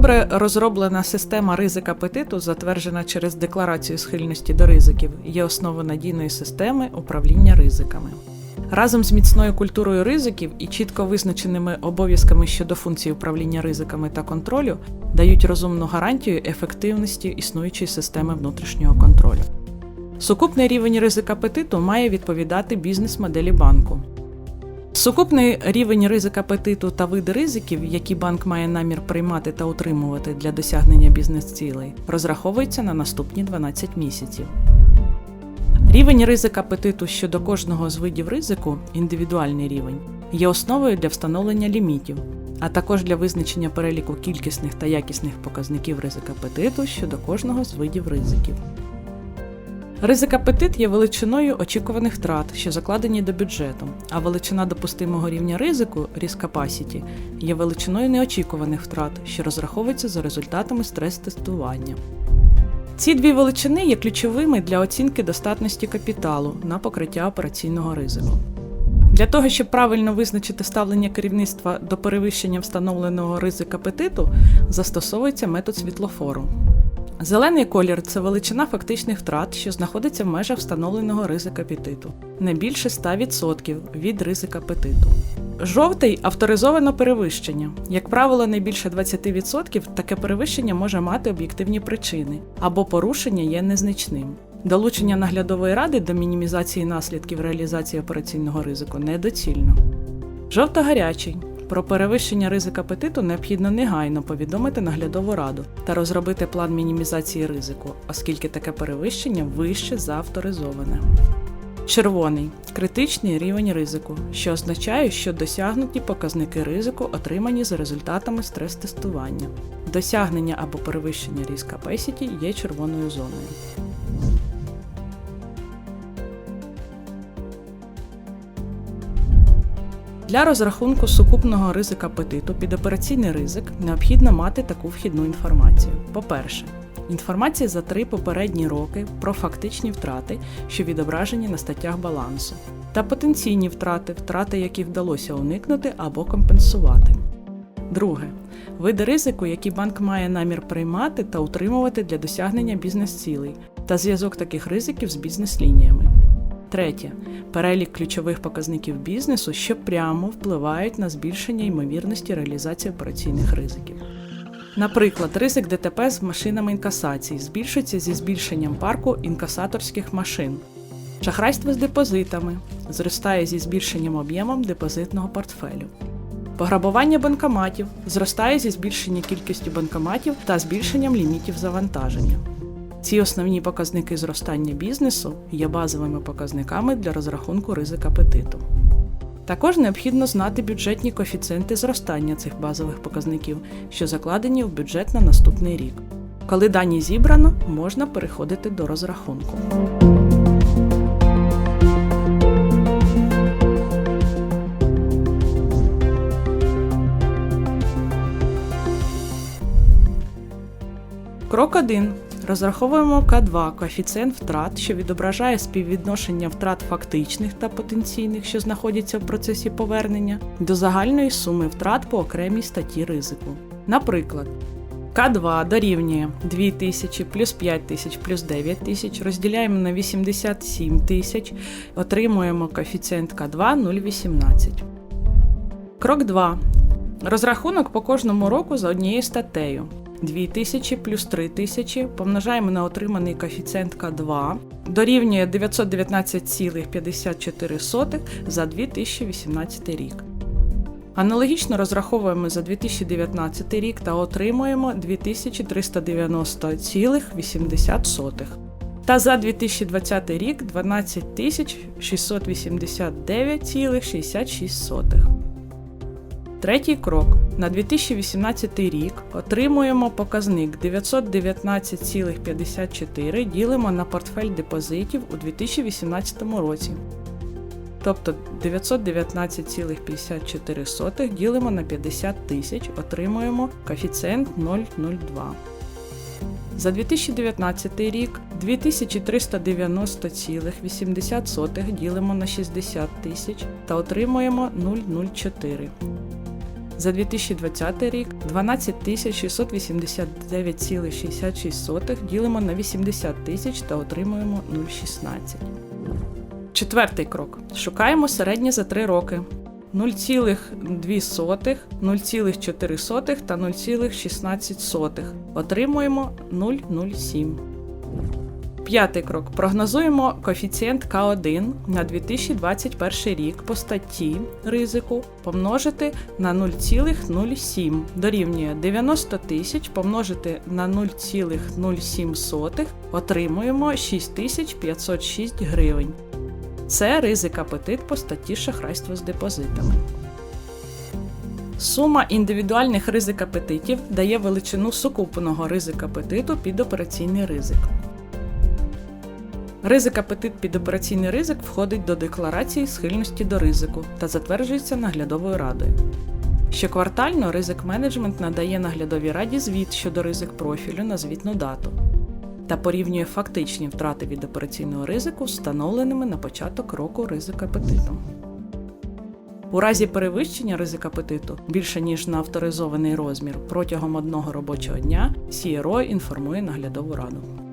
Добре розроблена система ризик апетиту, затверджена через декларацію схильності до ризиків, є основою надійної системи управління ризиками. Разом з міцною культурою ризиків і чітко визначеними обов'язками щодо функцій управління ризиками та контролю дають розумну гарантію ефективності існуючої системи внутрішнього контролю. Сукупний рівень ризик апетиту має відповідати бізнес-моделі банку. Сукупний рівень ризик апетиту та види ризиків, які банк має намір приймати та утримувати для досягнення бізнес-цілей, розраховується на наступні 12 місяців. Рівень ризик апетиту щодо кожного з видів ризику, індивідуальний рівень, є основою для встановлення лімітів, а також для визначення переліку кількісних та якісних показників ризик апетиту щодо кожного з видів ризиків. Ризик апетит є величиною очікуваних втрат, що закладені до бюджету, а величина допустимого рівня ризику risk capacity, є величиною неочікуваних втрат, що розраховується за результатами стрес-тестування. Ці дві величини є ключовими для оцінки достатності капіталу на покриття операційного ризику. Для того, щоб правильно визначити ставлення керівництва до перевищення встановленого ризик апетиту, застосовується метод світлофору. Зелений колір це величина фактичних втрат, що знаходиться в межах встановленого ризика апетиту, не більше 100% від ризика апетиту. Жовтий авторизовано перевищення. Як правило, не більше 20% таке перевищення може мати об'єктивні причини або порушення є незначним. Долучення наглядової ради до мінімізації наслідків реалізації операційного ризику недоцільно. Жовто-гарячий. Про перевищення ризика апетиту необхідно негайно повідомити наглядову раду та розробити план мінімізації ризику, оскільки таке перевищення вище за авторизоване. Червоний критичний рівень ризику, що означає, що досягнуті показники ризику отримані за результатами стрес-тестування. Досягнення або перевищення різка capacity є червоною зоною. Для розрахунку сукупного ризика апетиту під операційний ризик необхідно мати таку вхідну інформацію. По-перше, інформація за три попередні роки про фактичні втрати, що відображені на статтях балансу, та потенційні втрати, втрати, які вдалося уникнути або компенсувати. Друге. Види ризику, які банк має намір приймати та утримувати для досягнення бізнес-цілей, та зв'язок таких ризиків з бізнес-лініями. Третє. Перелік ключових показників бізнесу, що прямо впливають на збільшення ймовірності реалізації операційних ризиків. Наприклад, ризик ДТП з машинами інкасації збільшується зі збільшенням парку інкасаторських машин. Шахрайство з депозитами зростає зі збільшенням об'ємом депозитного портфелю. Пограбування банкоматів зростає зі збільшенням кількістю банкоматів та збільшенням лімітів завантаження. Ці основні показники зростання бізнесу є базовими показниками для розрахунку ризик апетиту. Також необхідно знати бюджетні коефіцієнти зростання цих базових показників, що закладені в бюджет на наступний рік. Коли дані зібрано, можна переходити до розрахунку. Крок 1. Розраховуємо К2 коефіцієнт втрат, що відображає співвідношення втрат фактичних та потенційних, що знаходяться в процесі повернення, до загальної суми втрат по окремій статті ризику. Наприклад, К2 дорівнює 2000 плюс 5000 плюс 9000, розділяємо на 87 тисяч, отримуємо коефіцієнт К2 0,18. Крок 2. Розрахунок по кожному року за однією статтею. 2000 плюс 3000 помножаємо на отриманий коефіцієнт К2 дорівнює 919,54 за 2018 рік. Аналогічно розраховуємо за 2019 рік та отримуємо 2390,80. Та за 2020 рік 12689,66. Третій крок. На 2018 рік отримуємо показник 919,54 ділимо на портфель депозитів у 2018 році. Тобто 919,54 ділимо на 50 тисяч, отримуємо коефіцієнт 0,02. За 2019 рік 2390,80 ділимо на 60 тисяч та отримуємо 0,04. За 2020 рік 12 689,66 ділимо на 80 тисяч та отримуємо 0,16. Четвертий крок. Шукаємо середнє за 3 роки. 0,2, 0,4 та 0,16. Отримуємо 0,07. П'ятий крок. Прогнозуємо коефіцієнт К1 на 2021 рік по статті ризику помножити на 0,07 дорівнює 90 тисяч помножити на 0,07 отримуємо 6506 гривень. Це ризик апетит по статті шахрайство з депозитами. Сума індивідуальних ризик апетитів дає величину сукупного ризик апетиту під операційний ризик. Ризик апетит під операційний ризик входить до декларації схильності до ризику та затверджується наглядовою радою. Щоквартально ризик менеджмент надає наглядовій раді звіт щодо ризик профілю на звітну дату та порівнює фактичні втрати від операційного ризику встановленими на початок року ризик апетиту. У разі перевищення ризик апетиту більше ніж на авторизований розмір протягом одного робочого дня CRO інформує наглядову раду.